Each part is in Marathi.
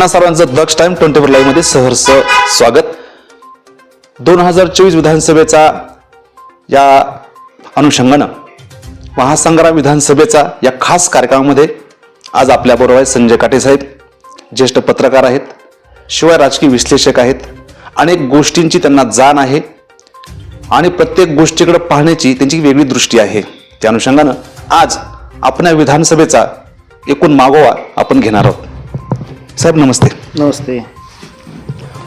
आपणा सर्वांचं दक्ष टाइम ट्वेंटी फोर लाईव्हमध्ये सहर्ष स्वागत. दोन हजार चोवीस विधानसभेचा या अनुषंगानं महासंग्राम विधानसभेचा या खास कार्यक्रमामध्ये आज आपल्याबरोबर आहेत संजय काटे साहेब ज्येष्ठ पत्रकार आहेत शिवाय राजकीय विश्लेषक आहेत अनेक गोष्टींची त्यांना जाण आहे आणि प्रत्येक गोष्टीकडे पाहण्याची त्यांची वेगळी दृष्टी आहे. त्या अनुषंगानं आज आपण या विधानसभेचा एकूण मागोवा आपण घेणार आहोत. साहेब नमस्ते. नमस्ते.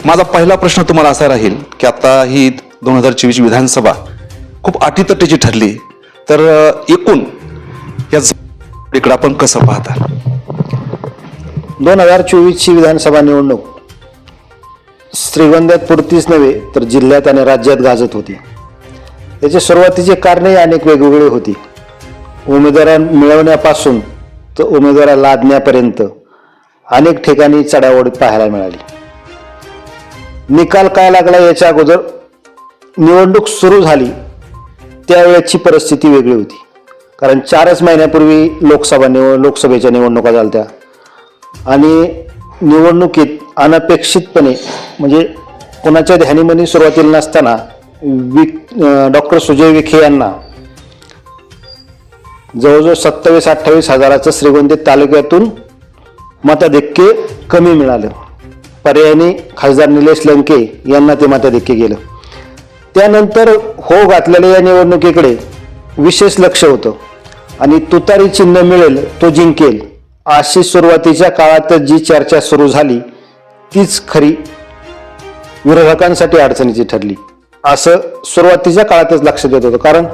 माझा पहिला प्रश्न तुम्हाला असा राहील की आता ही दोन हजार चोवीस विधानसभा खूप अटीतटीची ठरली तर एकूण या इकडं आपण कसं पाहता? दोन हजार चोवीसची विधानसभा निवडणूक श्रीगोंद्यात पुरतीच नव्हे तर जिल्ह्यात आणि राज्यात गाजत होती. त्याचे सुरुवातीचे कारणे अनेक वेगवेगळी होती. उमेदवार मिळवण्यापासून तर उमेदवार लादण्यापर्यंत अनेक ठिकाणी चढाओढ पाहायला मिळाली. निकाल काय लागला याच्या अगोदर? निवडणूक सुरू झाली त्यावेळेची परिस्थिती वेगळी होती. कारण चारच महिन्यापूर्वी लोकसभा निव लोकसभेच्या निवडणुका झाल्या आणि निवडणुकीत अनपेक्षितपणे म्हणजे कोणाच्या ध्यानीमनी सुरुवातीला नसताना विक डॉक्टर सुजय विखे यांना जवळजवळ सत्तावीस अठ्ठावीस हजाराचं श्रीगोंदी तालुक्यातून मताधिक्य कमी मिळालं. पर्यायाने खासदार निलेश लंके यांना ते मताधिक्य गेलं. त्यानंतर हो घातलेल्या या निवडणुकीकडे विशेष लक्ष होतं. आणि तुतारी चिन्ह मिळेल तो जिंकेल. अशी सुरुवातीच्या काळात जी चर्चा सुरू झाली तीच खरी विरोधकांसाठी अडचणीची ठरली. असं सुरुवातीच्या काळातच लक्षात येत होतं. कारण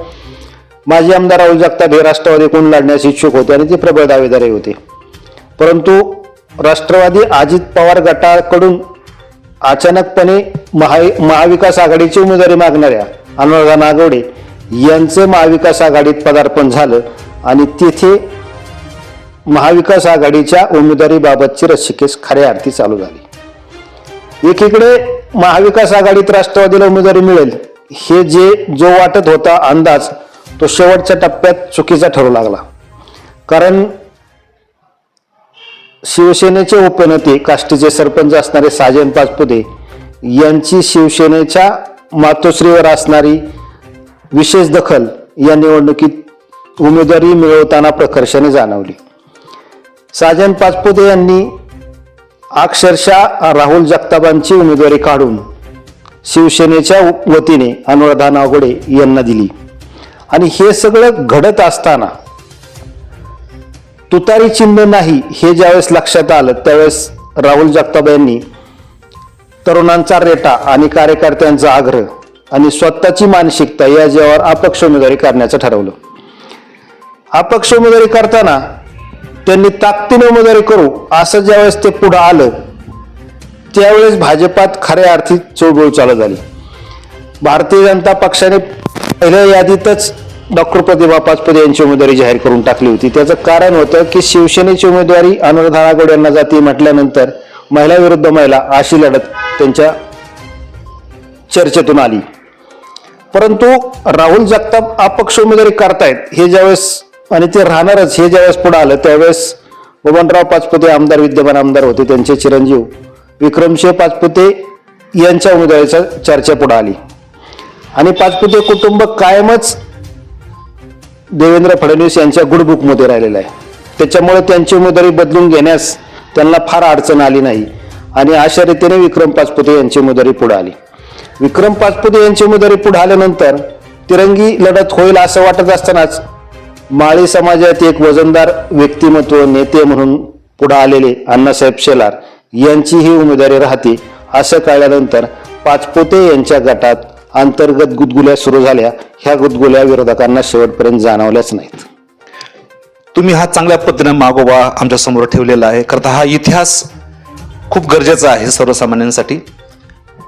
माजी आमदार राहुल जगताप हे राष्ट्रवादी कोण लढण्यास इच्छुक होते आणि ते प्रबळ दावेदारही होते. परंतु राष्ट्रवादी अजित पवार गटाकडून अचानकपणे महा महाविकास आघाडीची उमेदवारी मागणाऱ्या अनुराधा नागवडे यांचं महाविकास आघाडीत पदार्पण झालं आणि तेथे महाविकास आघाडीच्या उमेदवारीबाबतची रस्सिकेस खऱ्या अर्थी चालू झाली. एकीकडे महाविकास आघाडीत राष्ट्रवादीला उमेदवारी मिळेल हे जे जो वाटत होता अंदाज तो शेवटच्या टप्प्यात चुकीचा ठरू लागला. कारण शिवसेनेचे उपनेते काष्टीचे सरपंच असणारे साजन पाचपुते यांची शिवसेनेच्या मातोश्रीवर असणारी विशेष दखल या निवडणुकीत उमेदवारी मिळवताना प्रकर्षाने जाणवली. साजन पाचपुते यांनी अक्षरशः राहुल जगतापांची उमेदवारी काढून शिवसेनेच्या वतीने अनुराधा नागोडे यांना दिली. आणि हे सगळं घडत असताना तुतारी चिन्ह नाही हे ज्यावेळेस लक्षात आलं त्यावेळेस राहुल जगताप यांनी तरुणांचा रेटा आणि कार्यकर्त्यांचा आग्रह आणि स्वतःची मानसिकता या ज्यावर अपक्ष उमेदवारी करण्याचं ठरवलं. अपक्ष उमेदवारी करताना त्यांनी ताकदीने उमेदवारी करू असं ज्यावेळेस ते पुढं आलं त्यावेळेस भाजपात खऱ्या अर्थी चळबळ चालू झाली. भारतीय जनता पक्षाने पहिल्या यादीतच डॉक्टर प्रतिभा पाचपदे यांची उमेदवारी जाहीर करून टाकली होती. त्याचं कारण होतं की शिवसेनेची उमेदवारी अनुराधा नागोड यांना जाती म्हटल्यानंतर महिला विरुद्ध महिला अशी लढत त्यांच्या चर्चेतून आली. परंतु राहुल जगताप अपक्ष उमेदवारी करतायत हे ज्यावेळेस आणि ते राहणारच हे ज्यावेळेस पुढे आलं त्यावेळेस बबनराव पाचपुते आमदार विद्यमान आमदार होते त्यांचे चिरंजीव विक्रमसिंह पाचपुते यांच्या उमेदवारीचा चर्चा पुढे आली. आणि पाचपुते कुटुंब कायमच देवेंद्र फडणवीस यांच्या गुडबुकमध्ये राहिलेलं आहे. त्याच्यामुळे त्यांची उमेदवारी बदलून घेण्यास त्यांना फार अडचण आली नाही. आणि अशा रीतीने विक्रम पाचपुते यांची उमेदवारी पुढे आली. विक्रम पाचपुते यांची उमेदवारी पुढे आल्यानंतर तिरंगी लढत होईल असं वाटत असतानाच माळी समाजात एक वजनदार व्यक्तिमत्व नेते म्हणून पुढे आलेले अण्णासाहेब शेलार यांची ही उमेदवारी राहते असं कळल्यानंतर पाचपोते यांच्या गटात अंतर्गत गुदगुल्या सुरू झाल्या. ह्या गुदगुल्या विरोधकांना शेवटपर्यंत जाणवल्याच नाहीत. तुम्ही हा चांगल्या पद्धतीने मागोवा आमच्यासमोर ठेवलेला आहे. करता हा इतिहास खूप गरजेचा आहे सर्वसामान्यांसाठी.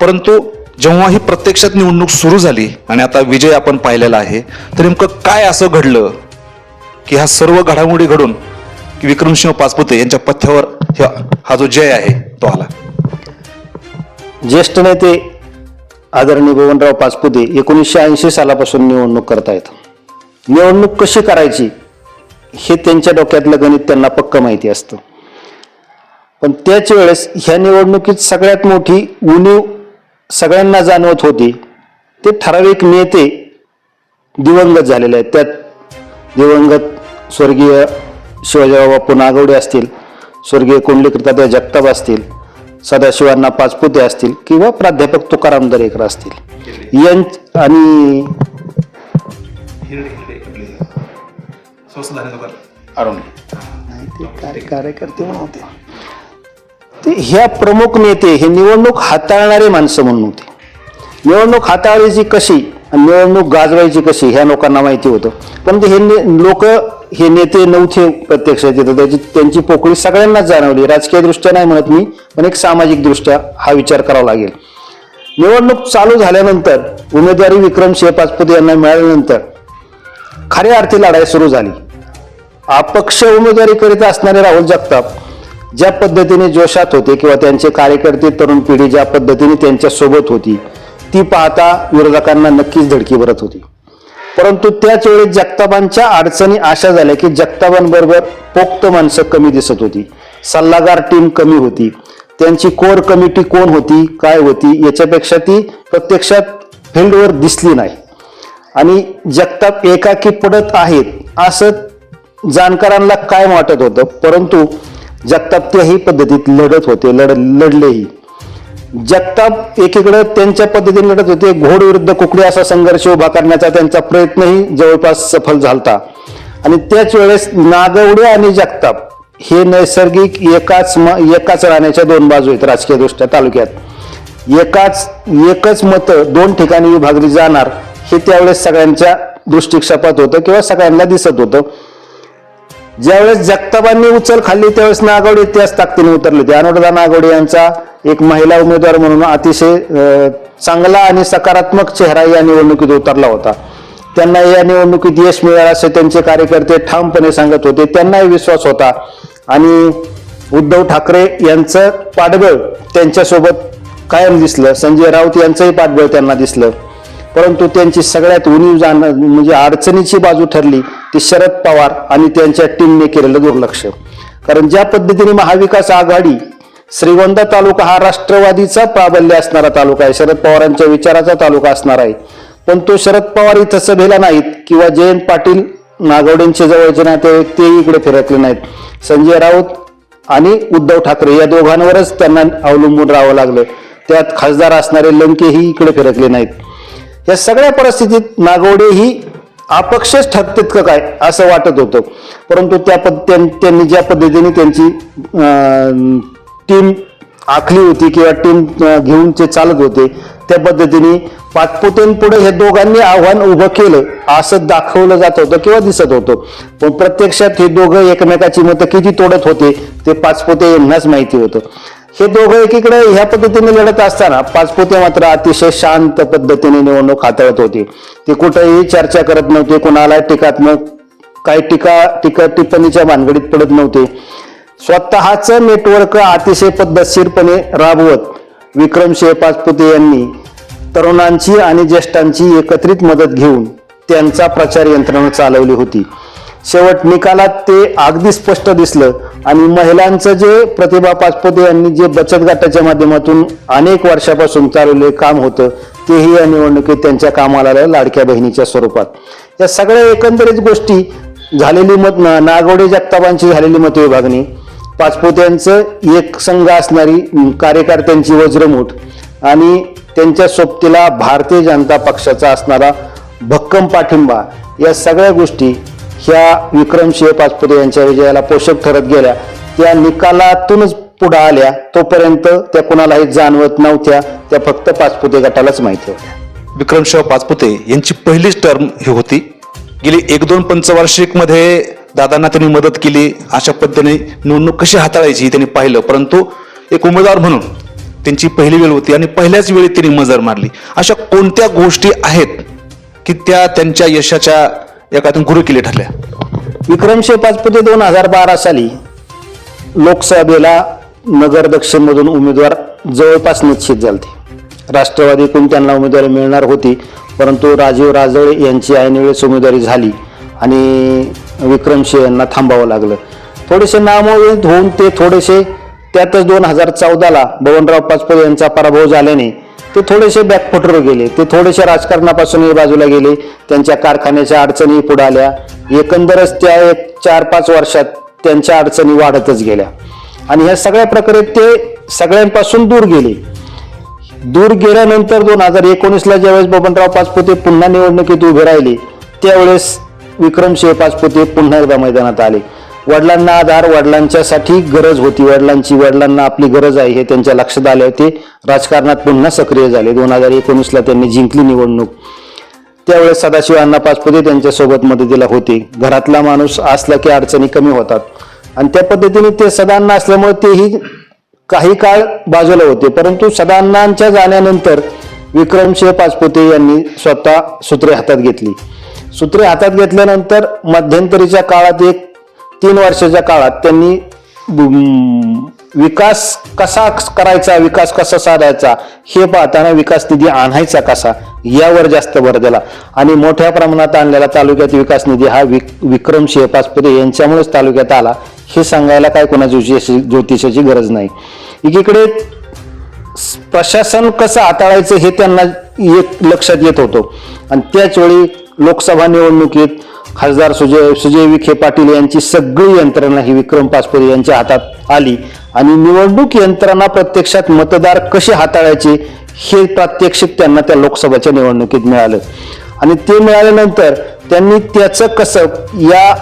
परंतु जेव्हा ही प्रत्यक्षात निवडणूक सुरू झाली आणि आता विजय आपण पाहिलेला आहे तर नेमकं काय असं घडलं की हा सर्व घडामोडी घडून विक्रमसिंह पाचपुते यांच्या पथ्यावर ह्या- हा जो जय आहे तो आला? ज्येष्ठ नेते आदरणीय गोवनराव पाचपुते एकोणीसशे ऐंशी सालापासून निवडणूक करतायत. निवडणूक कशी करायची हे त्यांच्या डोक्यातलं गणित त्यांना पक्क माहिती असतं. पण त्याच वेळेस ह्या निवडणुकीत सगळ्यात मोठी उणीव सगळ्यांना जाणवत होती. ते ठराविक नेते दिवंगत झालेले आहेत. त्यात दिवंगत स्वर्गीय शिवाजीराव बापू नागवडे असतील स्वर्गीय कुंडलीकृता जगताप असतील सदाशिवांना पाचपुते असतील किंवा प्राध्यापक तुकाराम दरेकर असतील. आणि कार्यकर्ते होते. ते ह्या प्रमुख नेते हे निवडणूक हाताळणारे माणसं म्हणून होते. निवडणूक हाताळायची कशी? निवडणूक गाजवायची कशी ह्या लोकांना माहिती होतं. पण हे लोक हे नेते नव्हते प्रत्यक्ष येतात त्याची त्यांची पोकळी सगळ्यांनाच जाणवली. राजकीय दृष्ट्या नाही म्हणत मी पण एक सामाजिक दृष्ट्या हा विचार करावा लागेल. निवडणूक चालू झाल्यानंतर उमेदवारी विक्रम विक्रमसिंह पाचपुते यांना मिळाल्यानंतर खऱ्या अर्थी लढाई सुरू झाली. अपक्ष उमेदवारी करीत असणारे राहुल जगताप ज्या पद्धतीने जोशात होते किंवा त्यांचे कार्यकर्ते तरुण पिढी ज्या पद्धतीने त्यांच्यासोबत होती ती पाहता विरोधकांना नक्कीच धडकी भरत होती. परंतु त्याच वेळी जगताबांच्या अडचणी अशा झाल्या की जगताबांबरोबर पोक्त माणसं कमी दिसत होती. सल्लागार टीम कमी होती. त्यांची कोर कमिटी कोण होती काय होती याच्यापेक्षा ती प्रत्यक्षात फील्डवर दिसली नाही. आणि जगताप एकाकी पडत आहेत असं जाणकारांना काय वाटत होतं. परंतु जगताप त्याही पद्धतीत लढत होते लढ लढलेही. जगताप एकीकडे त्यांच्या पद्धतीने लढत होते. घोड विरुद्ध कुकडी असा संघर्ष उभा करण्याचा त्यांचा प्रयत्नही जवळपास सफल झाला आणि त्याच वेळेस नागवडे आणि जगताप हे नैसर्गिक एकाच म- एकाच राहण्याच्या दोन बाजू आहेत राजकीय दृष्ट्या तालुक्यात. एकाच एकच मतं दोन ठिकाणी विभागली जाणार हे त्यावेळेस सगळ्यांच्या दृष्टिक्षेपात होतं किंवा सगळ्यांना दिसत होतं. ज्यावेळेस जगताबांनी उचल खाल्ली त्यावेळेस नागवडे इतिहास ताकदीने उतरले होते. अनुराधा नागवडे यांचा एक महिला उमेदवार म्हणून अतिशय चांगला आणि सकारात्मक चेहरा या निवडणुकीत उतरला होता. त्यांना या निवडणुकीत यश मिळालं असे त्यांचे कार्यकर्ते ठामपणे सांगत होते. त्यांनाही विश्वास होता. आणि उद्धव ठाकरे यांचं पाठबळ त्यांच्यासोबत कायम दिसलं. संजय राऊत यांचंही पाठबळ त्यांना दिसलं. परंतु त्यांची सगळ्यात उणीव जाण म्हणजे अडचणीची बाजू ठरली ती शरद पवार आणि त्यांच्या टीमने केलेलं दुर्लक्ष. कारण ज्या पद्धतीने महाविकास आघाडी श्रीगोंदा तालुका हा राष्ट्रवादीचा प्राबल्य असणारा तालुका आहे शरद पवारांच्या विचाराचा तालुका असणार आहे. पण तो शरद पवार इथं सभेला नाहीत किंवा जयंत पाटील नागवडेंचे जवळचे नातेवाईक ते इकडे फिरकले नाहीत. संजय राऊत आणि उद्धव ठाकरे या दोघांवरच त्यांना अवलंबून राहावं लागलं. त्यात खासदार असणारे लंकेही इकडे फिरकले नाहीत. या सगळ्या परिस्थितीत नागवडे ही अपक्षच ठरतात का काय असं वाटत होतं. परंतु त्या पद त्यां- त्यांनी ज्या पद्धतीने त्यांची टीम आखली होती किंवा टीम घेऊन ते चालत होते त्या पद्धतीने पाचपुतेंपुढे हे दोघांनी आव्हान उभं केलं असं दाखवलं जात होतं किंवा दिसत होतं. पण प्रत्यक्षात हे दोघं एकमेकाची मतं किती तोडत होते ते पाचपुते यांनाच माहिती होतं. हे दोघं एकीकडे ह्या पद्धतीने लढत असताना पाचपुते मात्र अतिशय शांत पद्धतीने निवडणूक हाताळत होते. ते कुठेही चर्चा करत नव्हते कोणाला टीकात्मक काही टीका टीका टिप्पणीच्या भानगडीत पडत नव्हते. स्वतःच नेटवर्क अतिशय पद्धतशीरपणे राबवत विक्रमसिंह पाचपुते यांनी तरुणांची आणि ज्येष्ठांची एकत्रित मदत घेऊन त्यांचा प्रचार यंत्रणा चालवली होती. शेवट निकालात ते अगदी स्पष्ट दिसलं. आणि महिलांचं जे प्रतिभा पाचपुते यांनी जे बचत गटाच्या माध्यमातून अनेक वर्षापासून चालवले काम होतं तेही या निवडणुकीत त्यांच्या कामाला लाडक्या बहिणीच्या स्वरूपात. या सगळ्या एकंदरीत गोष्टी झालेली मत नागवडे जगतापांची झालेली मतविभागणी पाचपोत्यांचं एक संघ असणारी कार्यकर्त्यांची वज्रमूठ आणि त्यांच्या सोबतीला भारतीय जनता पक्षाचा असणारा भक्कम पाठिंबा या सगळ्या गोष्टी ह्या विक्रमसिंह पाचपुते यांच्या विजयाला पोषक ठरत गेल्या. त्या निकालातूनच पुढे आल्या. तोपर्यंत त्या कुणालाही जाणवत नव्हत्या. त्या फक्त पाचपुते गटालाच माहिती होत्या. विक्रमशिव पाचपुते यांची पहिलीच टर्म ही होती. गेली एक दोन पंचवार्षिकमध्ये दादांना त्यांनी मदत केली. अशा पद्धतीने निवडणूक कशी हाताळायची त्यांनी पाहिलं. परंतु एक उमेदवार म्हणून त्यांची पहिली वेळ होती आणि पहिल्याच वेळी त्यांनी मजर मारली. अशा कोणत्या गोष्टी आहेत की त्या त्यांच्या यशाच्या एकातून गुरु किल्ले ठरल्या विक्रमशे पाचपुते दोन हजार बारा साली लोकसभेला नगर दक्षिणमधून उमेदवार जवळपास निश्चित झालते. राष्ट्रवादीकडून त्यांना उमेदवारी मिळणार होती परंतु राजीव राजळे यांची ऐनवेळेस उमेदवारी झाली आणि विक्रमशे यांना थांबावं लागलं. थोडेसे नामोदित होऊन ते थोडेसे त्यातच दोन हजार चौदाला बबनराव पाचपद यांचा पराभव झाल्याने ते थोडेसे बॅकफुटवर गेले. ते थोडेसे राजकारणापासूनही बाजूला गेले. त्यांच्या कारखान्याच्या अडचणी पुढे आल्या. एकंदरच त्या एक चार पाच वर्षात त्यांच्या अडचणी वाढतच गेल्या. आणि ह्या सगळ्या प्रकारे ते सगळ्यांपासून दूर गेले. दूर गेल्यानंतर दोन हजार एकोणीसला ज्यावेळेस बबनराव पाचपुते पुन्हा निवडणुकीत उभे राहिले त्यावेळेस विक्रमसिंह पाचपुते पुन्हा एकदा मैदानात आले. वडिलांना आधार वडिलांच्यासाठी गरज होती. वडिलांची वडिलांना आपली गरज आहे हे त्यांच्या लक्षात आले होते. राजकारणात पुन्हा सक्रिय झाले. दोन हजार एकोणीसला त्यांनी जिंकली निवडणूक. त्यावेळेस सदाशिव अण्णा पाचपुते त्यांच्यासोबत मदतीला होते. घरातला माणूस असला की अडचणी कमी होतात. आणि त्या पद्धतीने ते सदांना असल्यामुळे तेही काही काळ बाजूला होते. परंतु सदांनांच्या जाण्यानंतर विक्रमसिंह पाचपुते यांनी स्वतः सूत्रे हातात घेतली. सूत्रे हातात घेतल्यानंतर मध्यंतरीच्या काळात एक तीन वर्षाच्या काळात त्यांनी विकास कसा करायचा विकास कसा साधायचा हे पाहताना विकास निधी आणायचा कसा यावर जास्त भर दिला. आणि मोठ्या प्रमाणात आणलेला तालुक्यात विकास निधी हा विक विक्रम पाचपुते यांच्यामुळेच तालुक्यात आला. हे सांगायला काय कोणा ज्योतिषाची ज्योतिषाची गरज नाही. एकीकडे प्रशासन कसं हाताळायचं हे त्यांना एक लक्षात येत होतं. आणि त्याच वेळी लोकसभा निवडणुकीत खासदार सुजय सुजय विखे पाटील यांची सगळी यंत्रणा ही विक्रम पाचपुते यांच्या हातात आली. आणि निवडणूक यंत्रणा प्रत्यक्षात मतदार कसे हाताळायचे हे प्रात्यक्षिक त्यांना त्या लोकसभेच्या निवडणुकीत मिळालं. आणि ते मिळाल्यानंतर त्यांनी त्याचं कसं या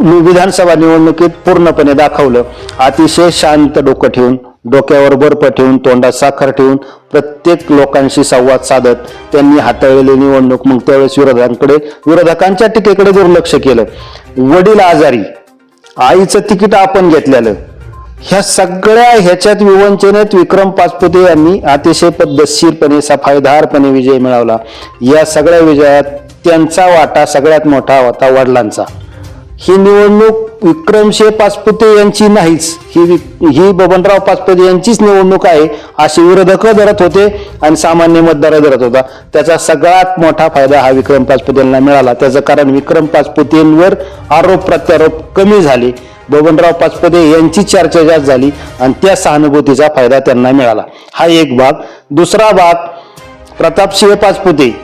विधानसभा निवडणुकीत पूर्णपणे दाखवलं. अतिशय शांत डोकं ठेवून डोक्यावर बर्फ ठेवून तोंडात साखर ठेवून प्रत्येक लोकांशी संवाद साधत त्यांनी हाताळलेली निवडणूक. मग त्यावेळेस विरोधकांकडे विरोधकांच्या टीकेकडे दुर्लक्ष केलं वडील आजारी आईचं तिकीट आपण घेतलेलं ह्या सगळ्या ह्याच्यात विवंचनेत विक्रम पाचपुते यांनी अतिशय पद्धतशीरपणे सफाईदारपणे विजय मिळवला. या सगळ्या विजयात त्यांचा वाटा सगळ्यात मोठा होता वडिलांचा. ही निवडणूक विक्रमशे पाचपुते यांची नाहीच. ही ही बबनराव पाचपुते यांचीच निवडणूक आहे असे विरोधक धरत होते आणि सामान्य मतदार धरत होता. त्याचा सगळ्यात मोठा फायदा हा विक्रम पाचपुते यांना मिळाला. त्याचं कारण विक्रम पाचपुतेंवर आरोप प्रत्यारोप कमी झाले. बबनराव पाचपुते यांची चर्चा जास्त झाली आणि त्या सहानुभूतीचा फायदा त्यांना मिळाला. हा एक भाग. दुसरा भाग प्रतापसिंह पाचपुते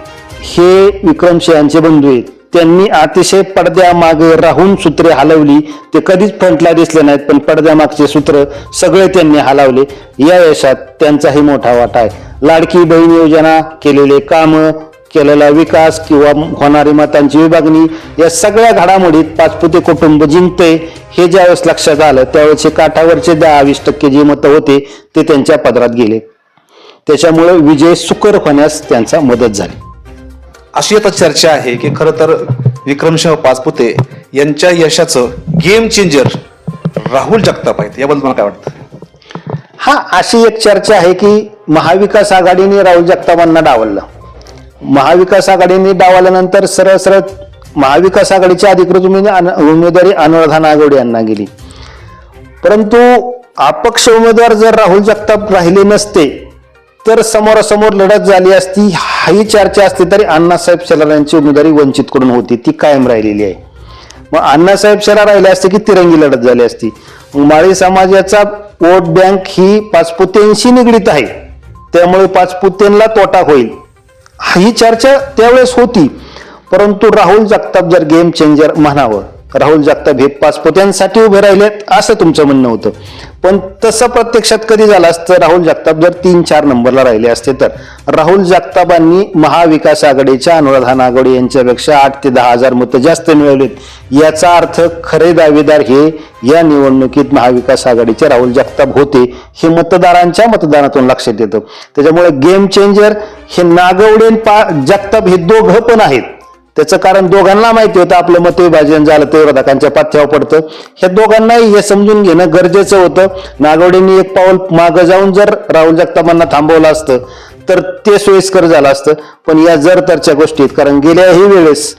हे विक्रमसिंहांचे बंधू आहेत. त्यांनी अतिशय पडद्यामागे राहून सूत्रे हलवली. ते कधीच फ्रंटला दिसले नाहीत पण पडद्यामागचे सूत्र सगळे त्यांनी हलवले. या यशात त्यांचाही मोठा वाटा आहे. लाडकी बहीण योजना केलेले कामं केलेला विकास किंवा होणारी मतांची विभागणी या सगळ्या घडामोडीत पाचपुते कुटुंब जिंकते हे ज्यावेळेस लक्षात आलं त्यावेळेस काठावरचे दहा वीस टक्के जे मतं होते ते त्यांच्या पदरात गेले. त्याच्यामुळे विजय सुकर होण्यास त्यांचा मदत झाली. अशी आता चर्चा आहे की खरं तर विक्रमसिंह पाचपुते यांच्या यशाचं गेम चेंजर राहुल जगताप आहेत. याबद्दल मला काय वाटतं? हा अशी एक चर्चा आहे की महाविकास आघाडीने राहुल जगतापांना डावललं. महाविकास आघाडीने डावल्यानंतर सरळ सरळ महाविकास आघाडीची अधिकृत उमेदवारी अनुराधा नागवडे यांना गेली. परंतु अपक्ष उमेदवार जर राहुल जगताप राहिले नसते तर समोरासमोर लढत झाली असती ही चर्चा असते तरी अण्णासाहेब शेलार यांची उमेदवारी वंचित करून होती. ती कायम राहिलेली आहे. मग अण्णासाहेब शेलार राहिले असते की तिरंगी लढत झाली असती. माळी समाजाचा वोट बँक ही पाचपुतेंशी निगडीत आहे. त्यामुळे पाचपुतेंना तोटा होईल. ही चर्चा त्यावेळेस होती. परंतु राहुल जगताप जर गेम चेंजर म्हणावं राहुल जगताप हे पाचपोत्यांसाठी उभे राहिलेत असं तुमचं म्हणणं होतं. पण तसं प्रत्यक्षात कधी झालं असतं राहुल जगताप जर तीन चार नंबरला राहिले असते तर राहुल जगतापांनी महाविकास आघाडीच्या अनुराधा नागवडे यांच्यापेक्षा आठ ते दहा हजार मतं जास्त मिळवलेत. याचा अर्थ खरे दावेदार हे या निवडणुकीत महाविकास आघाडीचे राहुल जगताप होते हे मतदारांच्या मतदानातून लक्षात येतं. त्याच्यामुळे गेम चेंजर हे नागवडे पा जगताप हे दोघं पण आहेत. त्याचं कारण दोघांना माहिती होतं आपलं मतविभाजन झालं ते विरोधकांच्या पाथ्यावर पडतं. ह्या दोघांनाही हे समजून घेणं गरजेचं होतं. नागवडेंनी एक पाऊल मागं जाऊन जर राहुल जगतापांना थांबवलं असतं तर ते सोयीस्कर झालं असतं. पण या जर तरच्या गोष्टीत कारण गेल्याही वेळेस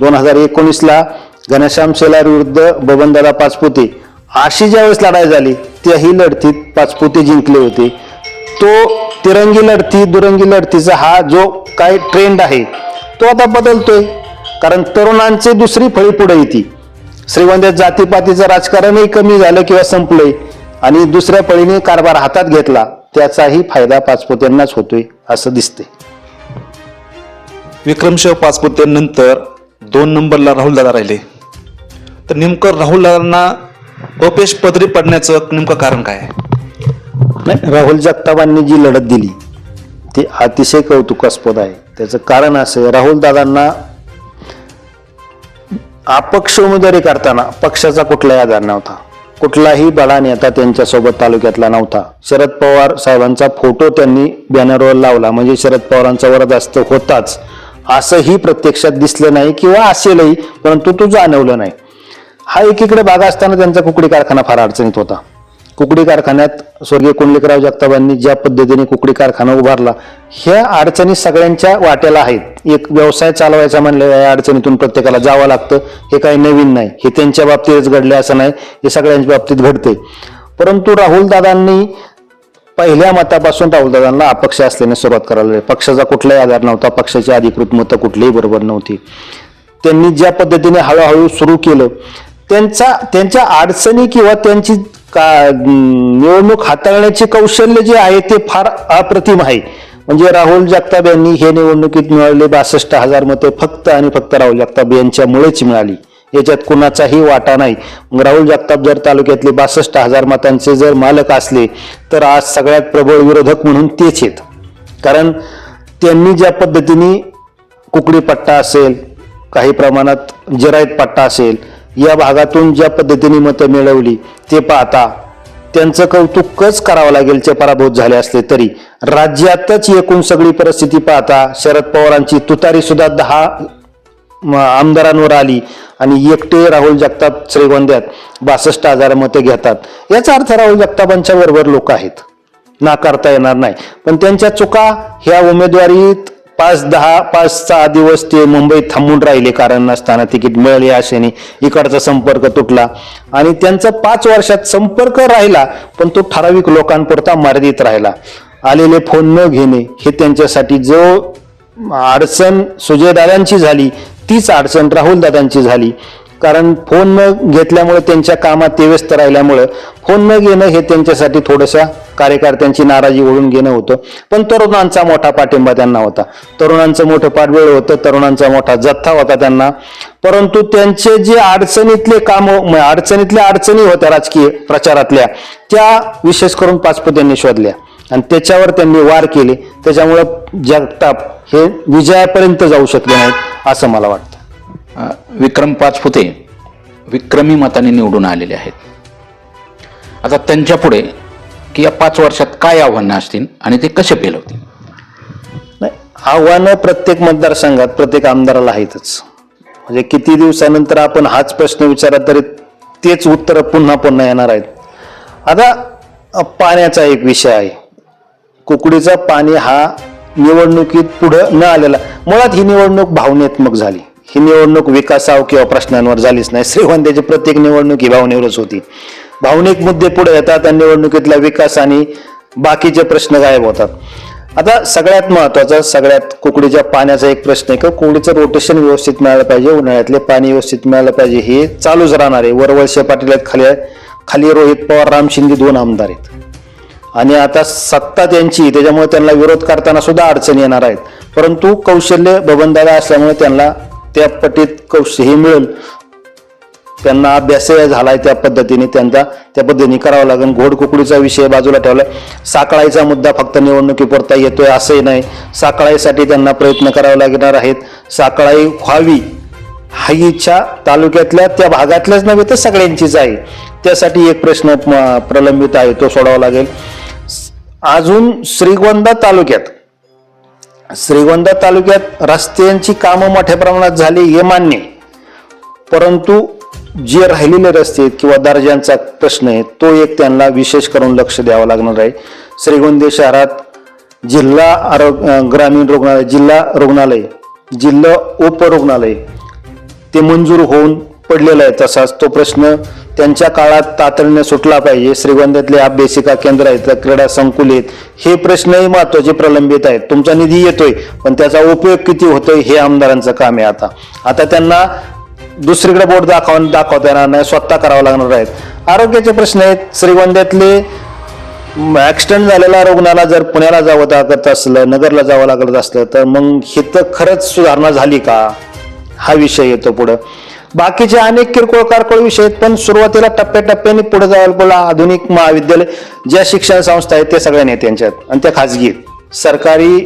दोन हजार एकोणीसला घनश्याम शेलार विरुद्ध बबनदादा पाचपुते अशी ज्यावेळेस लढाई झाली त्याही लढतीत पाचपुते जिंकले होते. तो तिरंगी लढती दुरंगी लढतीचा हा जो काय ट्रेंड आहे तो आता बदलतोय. कारण तरुणांची दुसरी फळी पुढे येते. श्रीगोंद्यात जातीपातीचं राजकारणही कमी झालं किंवा संपलंय. आणि दुसऱ्या पळीने कारभार हातात घेतला त्याचाही फायदा पाचपोत्यांनाच होतोय असं दिसते विक्रमशिव पाचपुतेनंतर दोन नंबरला राहुल दादा राहिले. तर नेमकं राहुल दादांना अपयश पदरी पडण्याचं नेमकं कारण काय? नाही राहुल जगतापांनी जी लढत दिली ती अतिशय कौतुकास्पद आहे. त्याचं कारण असं आहे. राहुल दादांना अपक्ष उमेदवारी करताना पक्षाचा कुठलाही आधार नव्हता. कुठलाही बडा नेता त्यांच्यासोबत तालुक्यातला नव्हता. शरद पवार साहेबांचा फोटो त्यांनी बॅनरवर लावला. म्हणजे शरद पवारांचा वरदास्त होताच. असंही प्रत्यक्षात दिसलं नाही किंवा असेलही परंतु तो जाणवलं नाही. हा एकीकडे भाग असताना त्यांचा कुकडी कारखाना फार अडचणीत होता. कुकडी कारखान्यात स्वर्गीय कुंडलिकराव जगताबांनी ज्या पद्धतीने कुकडी कारखाना उभारला ह्या अडचणी सगळ्यांच्या वाट्याला आहेत. एक व्यवसाय चालवायचा म्हणलं या अडचणीतून प्रत्येकाला जावं लागतं. हे काही नवीन नाही. हे त्यांच्या बाबतीतच घडले असं नाही. हे सगळ्यांच्या बाबतीत घडते परंतु राहुल दादांनी पहिल्या मतापासून राहुल दादांना अपक्ष असल्याने सुरुवात करायला पक्षाचा कुठलाही आधार नव्हता. पक्षाची अधिकृत मतं कुठलीही बरोबर नव्हती. त्यांनी ज्या पद्धतीने हळूहळू सुरू केलं त्यांचा त्यांच्या अडचणी किंवा त्यांची का निवडणूक हाताळण्याचे कौशल्य जे आहे ते फार अप्रतिम आहे. म्हणजे राहुल जगताप यांनी हे निवडणुकीत मिळाले बासष्ट हजार मते फक्त आणि फक्त राहुल जगताप यांच्यामुळेच मिळाली. याच्यात कुणाचाही वाटा नाही. मग राहुल जगताप जर तालुक्यातले बासष्ट हजार मतांचे जर मालक असले तर आज सगळ्यात प्रबळ विरोधक म्हणून तेच आहेत. कारण त्यांनी ज्या पद्धतीने कुकडी पट्टा असेल काही प्रमाणात जिरायत पट्टा असेल या भागातून ज्या पद्धतीने मतं मिळवली ते पाहता त्यांचं कौतुकच करावं लागेल ते पराभूत झाले असले तरी. राज्यातच एकूण सगळी परिस्थिती पाहता शरद पवारांची तुतारी सुद्धा दहा म- आमदारांवर आली आणि एकटे राहुल जगताप श्रीगोंद्यात बासष्ट हजार मते घेतात. याचा अर्थ राहुल जगतापांच्या बरोबर लोक आहेत. नाकारता येणार नाही. पण त्यांच्या चुका ह्या उमेदवारीत पाच दहा पाच सहा दिवस ते मुंबईत थांबून राहिले. कारण नसताना तिकीट मिळाले आशेने इकडचा संपर्क तुटला. आणि त्यांचा पाच वर्षात संपर्क राहिला पण तो ठराविक लोकांपुरता मर्यादित राहिला. आलेले फोन न घेणे हे त्यांच्यासाठी जो अडचण सुजयदादांची झाली तीच अडचण राहुलदादांची झाली. कारण फोन न घेतल्यामुळे त्यांच्या कामात ते व्यस्त राहिल्यामुळं फोन न घेणं हे त्यांच्यासाठी थोडंसं कार्यकर्त्यांची नाराजी ओढून घेणं होतं. पण तरुणांचा मोठा पाठिंबा त्यांना होता. तरुणांचं मोठं पाठबळ होतं तरुणांचा मोठा जथ्था होता त्यांना. परंतु त्यांचे जे अडचणीतले काम अडचणीतल्या अडचणी होत्या राजकीय प्रचारातल्या त्या विशेष करून पाचपत यांनी शोधल्या. आणि त्याच्यावर त्यांनी वार केले. त्याच्यामुळं जगताप हे विजयापर्यंत जाऊ शकले नाहीत असं मला वाटतं. विक्रम पाचपुते विक्रमी मताने निवडून आलेले आहेत. आता त्यांच्या पुढे की या पाच वर्षात काय आव्हानं असतील आणि ते कसे पेलवतील? नाही आव्हानं प्रत्येक मतदारसंघात प्रत्येक आमदाराला आहेतच. म्हणजे किती दिवसानंतर आपण हाच प्रश्न विचारला तरी तेच उत्तर पुन्हा पुन्हा येणार आहेत. आता पाण्याचा एक विषय आहे. कुकडीचा पाणी हा निवडणुकीत पुढं न आलेला मुळात ही निवडणूक भावनात्मक झाली. ही निवडणूक विकासाव किंवा प्रश्नांवर झालीच नाही. श्रीगोंद्याची प्रत्येक निवडणूक ही भावनेवरच होती. भावनिक मुद्दे पुढे येतात आणि निवडणुकीतला विकास आणि बाकीचे प्रश्न गायब होतात. आता सगळ्यात महत्त्वाचा सगळ्यात कुकडीच्या पाण्याचा एक प्रश्न आहे की कुकडीचं रोटेशन व्यवस्थित मिळालं पाहिजे उन्हाळ्यातले पाणी व्यवस्थित मिळालं पाहिजे हे चालूच राहणार आहे. वरवळशे पाटील आहेत खाली खाली रोहित पवार राम शिंदे दोन आमदार आहेत. आणि आता सत्ता त्यांची त्याच्यामुळे त्यांना विरोध करताना सुद्धा अडचणी येणार आहेत. परंतु कौशल्य बबनदादा असल्यामुळे त्यांना त्या पटीत कौश हे मिळेल. त्यांना अभ्यासही झालाय त्या पद्धतीने त्यांचा त्या पद्धतीने करावं लागेल. घोडकुकडीचा विषय बाजूला ठेवला साकळाईचा मुद्दा फक्त निवडणुकीपुरता येतोय असंही नाही. साकळाईसाठी त्यांना प्रयत्न करावे लागणार आहेत. साकळाई व्हावी ही इच्छा तालुक्यातल्या त्या भागातल्याच नव्हे तर सगळ्यांचीच आहे. त्यासाठी एक प्रश्न प्रलंबित आहे तो सोडावा लागेल. अजून श्रीगोंदा तालुक्यात श्रीगोंदा तालुक्यात रस्त्यांची कामं मोठ्या प्रमाणात झाली हे मान्य. परंतु जे राहिलेले रस्ते आहेत किंवा दर्जांचा प्रश्न आहे तो एक त्यांना विशेष करून लक्ष द्यावं लागणार आहे. श्रीगोंदे शहरात जिल्हा आरोग्य ग्रामीण रुग्णालय जिल्हा रुग्णालय जिल्हा उपरुग्णालय ते मंजूर होऊन पडलेलं आहे तसाच तो प्रश्न त्यांच्या काळात तातडीने सुटला पाहिजे. श्रीगोंद्यातले अभ्यासिका केंद्र आहेत क्रीडा संकुल आहेत हे प्रश्नही महत्त्वाचे प्रलंबित आहेत. तुमचा निधी येतोय पण त्याचा उपयोग किती होतोय हे आमदारांचं काम आहे आता. आता त्यांना दुसरीकडे बोट दाखवून दाखवता येणार नाही स्वतः करावं लागणार आहेत. आरोग्याचे प्रश्न आहेत. श्रीगोंद्यातले ॲक्सिडेंट झालेल्या रुग्णाला जर पुण्याला जावं लागत असलं नगरला जावं लागत असलं तर मग हे तर खरंच सुधारणा झाली का? हा विषय येतो पुढं. बाकीचे अनेक किरकोळ कारकोळ विषय आहेत पण सुरुवातीला टप्प्याटप्प्याने पुढे जायला बोला आधुनिक महाविद्यालय ज्या शिक्षण संस्था आहेत त्या सगळ्या नेत्यांच्यात आणि त्या खाजगी सरकारी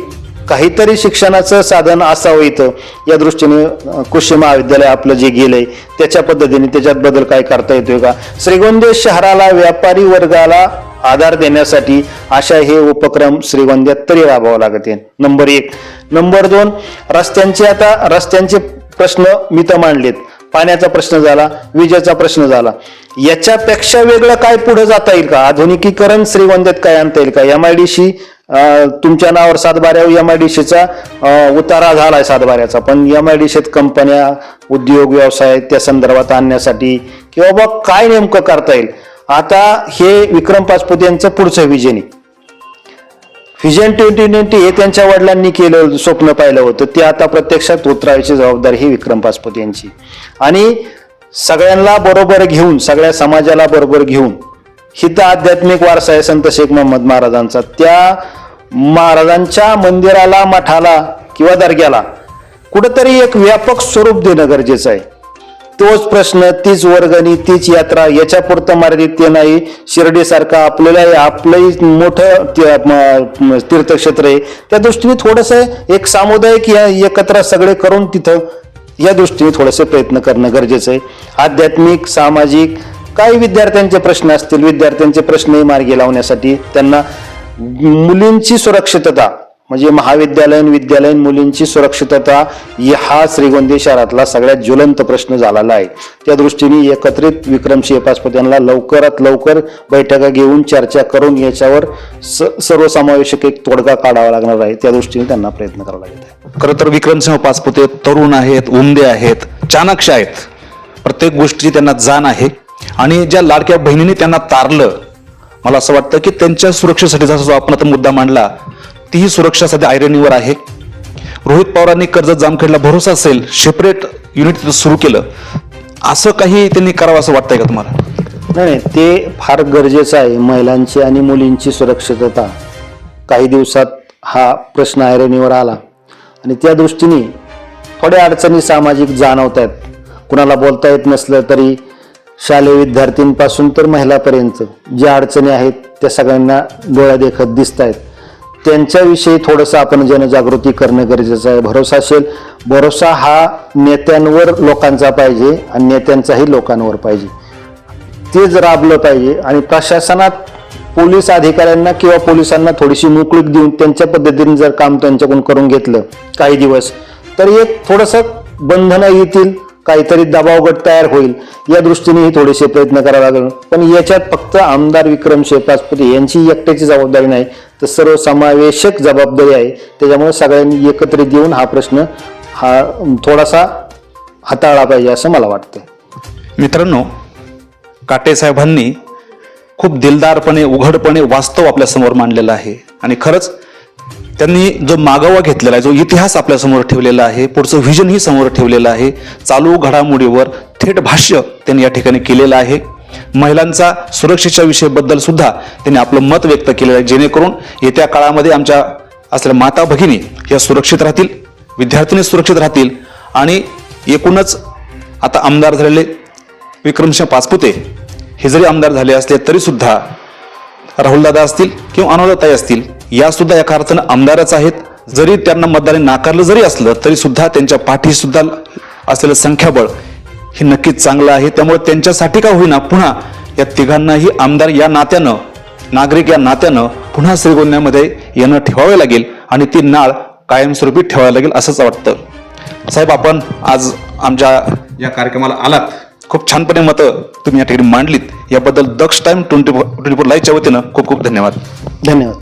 काहीतरी शिक्षणाचं साधन असावं इथं. या दृष्टीने कृषी महाविद्यालय आपलं जे गेलंय त्याच्या पद्धतीने त्याच्यात बदल काय करता येतोय का? श्रीगोंदे शहराला व्यापारी वर्गाला आधार देण्यासाठी अशा हे उपक्रम श्रीगोंद्यात तरी राबवावं लागते नंबर एक. नंबर दोन रस्त्यांचे आता रस्त्यांचे प्रश्न मी तर मांडलेत. पाण्याचा प्रश्न झाला विजेचा प्रश्न झाला. याच्यापेक्षा वेगळं काय पुढे जाता येईल का? आधुनिकीकरण श्रीगोंद्यात काय आणता येईल का? एम आय डी सी तुमच्या नावावर सातबाऱ्यावर एम आय डी सीचा उतारा झालाय सातबाऱ्याचा. पण एम आय डी सीत कंपन्या उद्योग व्यवसाय त्या संदर्भात आणण्यासाठी किंवा बा काय नेमकं करता येईल? आता हे विक्रम पाचपुते यांचं पुढचं विजयनी व्हिजन ट्वेंटी ट्वेंटी हे त्यांच्या वडिलांनी केलं स्वप्न पाहिलं होतं. ते आता प्रत्यक्षात उतरायची जबाबदारी ही विक्रम पासपोत यांची. आणि सगळ्यांना बरोबर घेऊन सगळ्या समाजाला बरोबर घेऊन हित आध्यात्मिक वारसा आहे संत शेख मोहम्मद महाराजांचा. त्या महाराजांच्या मंदिराला मठाला किंवा दर्ग्याला कुठंतरी एक व्यापक स्वरूप देणं गरजेचं आहे. तोच प्रश्न तीच वर्गणी तीच यात्रा याच्या पुरतं मर्यादित ते नाही. शिर्डीसारखं आपल्याला आपलंही मोठं तीर्थक्षेत्र आहे. त्या दृष्टीने थोडस एक सामुदायिक या एकत्र सगळे करून तिथं या दृष्टीने थोडेसे प्रयत्न करणं गरजेचं आहे. आध्यात्मिक सामाजिक काही विद्यार्थ्यांचे प्रश्न असतील विद्यार्थ्यांचे प्रश्नही मार्गी लावण्यासाठी त्यांना मुलींची सुरक्षितता म्हणजे महाविद्यालयीन विद्यालयीन मुलींची सुरक्षितता हा श्रीगोंदी शहरातला सगळ्यात ज्वलंत प्रश्न झालेला आहे. त्या दृष्टीने एकत्रित विक्रमसिंह पासपोत यांना लवकरात लवकर बैठका घेऊन चर्चा करून याच्यावर स सर्वसमावेशक एक तोडगा काढावा लागणार आहे. त्या दृष्टीने त्यांना प्रयत्न करावा लागत आहे. खरं तर विक्रमसिंह पाचपुते तरुण आहेत उमदे आहेत चाणक्य आहेत. प्रत्येक गोष्टीची त्यांना जाण आहे. आणि ज्या लाडक्या बहिणीने त्यांना तारलं मला असं वाटतं की त्यांच्या सुरक्षेसाठी जसं जो आपण आता मुद्दा मांडला तीही सुरक्षा सध्या आयरणीवर आहे. रोहित पवारांनी कर्जत जामखेडला भरोसा असेल सेपरेट युनिट तिथं सुरू केलं. असं काही त्यांनी करावं असं वाटतंय का तुम्हाला? नाही ते फार गरजेचं आहे महिलांची आणि मुलींची सुरक्षितता. काही दिवसात हा प्रश्न ऐरणीवर आला. आणि त्या दृष्टीने थोड्या अडचणी सामाजिक जाणवत आहेत कुणाला बोलता येत नसलं तरी शालेय विद्यार्थ्यांपासून तर महिलापर्यंत ज्या अडचणी आहेत त्या सगळ्यांना डोळ्या देखत दिसत आहेत त्यांच्याविषयी थोडंसं आपण जनजागृती करणं गरजेचं आहे. भरोसा असेल भरोसा हा नेत्यांवर लोकांचा पाहिजे आणि नेत्यांचाही लोकांवर पाहिजे. तेच राबलं पाहिजे आणि प्रशासनात पोलीस अधिकाऱ्यांना किंवा पोलिसांना थोडीशी मोकळीक देऊन त्यांच्या पद्धतीने जर काम त्यांच्याकडून करून घेतलं काही दिवस तर एक थोडंसं बंधनं येतील. काहीतरी दबाव गट तयार होईल. या दृष्टीनेही थोडेसे प्रयत्न करावे लागेल. पण याच्यात फक्त आमदार विक्रम शेपासपती यांची एकट्याची जबाबदारी नाही. तर सर्वसमावेशक जबाबदारी आहे. त्याच्यामुळे सगळ्यांनी एकत्रित येऊन हा प्रश्न हा थोडासा हाताळला पाहिजे असं मला वाटतं मित्रांनो काटेसाहेबांनी खूप दिलदारपणे उघडपणे वास्तव आपल्यासमोर मांडलेलं आहे. आणि खरंच त्यांनी जो मागोवा घेतलेला आहे जो इतिहास आपल्यासमोर ठेवलेला आहे पुढचं व्हिजनही समोर ठेवलेलं आहे चालू घडामोडीवर थेट भाष्य त्यांनी या ठिकाणी केलेलं आहे. महिलांचा सुरक्षेच्या विषयाबद्दल सुद्धा त्यांनी आपलं मत व्यक्त केलेलं आहे जेणेकरून येत्या काळामध्ये आमच्या असलेल्या माता भगिनी या सुरक्षित राहतील विद्यार्थिनी सुरक्षित राहतील आणि एकूणच आता आमदार झालेले विक्रमसिंह पाचपुते हे जरी आमदार झाले असले तरीसुद्धा राहुलदादा असतील किंवा अनुराधाताई असतील या सुद्धा एका अर्थानं आमदारच आहेत. जरी त्यांना मतदारांनी नाकारलं जरी असलं तरी सुद्धा त्यांच्या पाठी सुद्धा असलेलं संख्याबळ हे नक्कीच चांगलं आहे. त्यामुळे त्यांच्यासाठी का होईना पुन्हा या तिघांनाही आमदार या नात्यानं नागरिक या नात्यानं पुन्हा श्रीगोंद्यामध्ये येणं ठेवावे लागेल आणि ती नाळ कायमस्वरूपी ठेवावी लागेल असंच वाटतं. साहेब आपण आज आमच्या या कार्यक्रमाला आलात. खूप छानपणे मतं तुम्ही या ठिकाणी मांडलीत. याबद्दल Daksh time twenty twenty four लाईव्हच्या वतीनं खूप खूप धन्यवाद. धन्यवाद.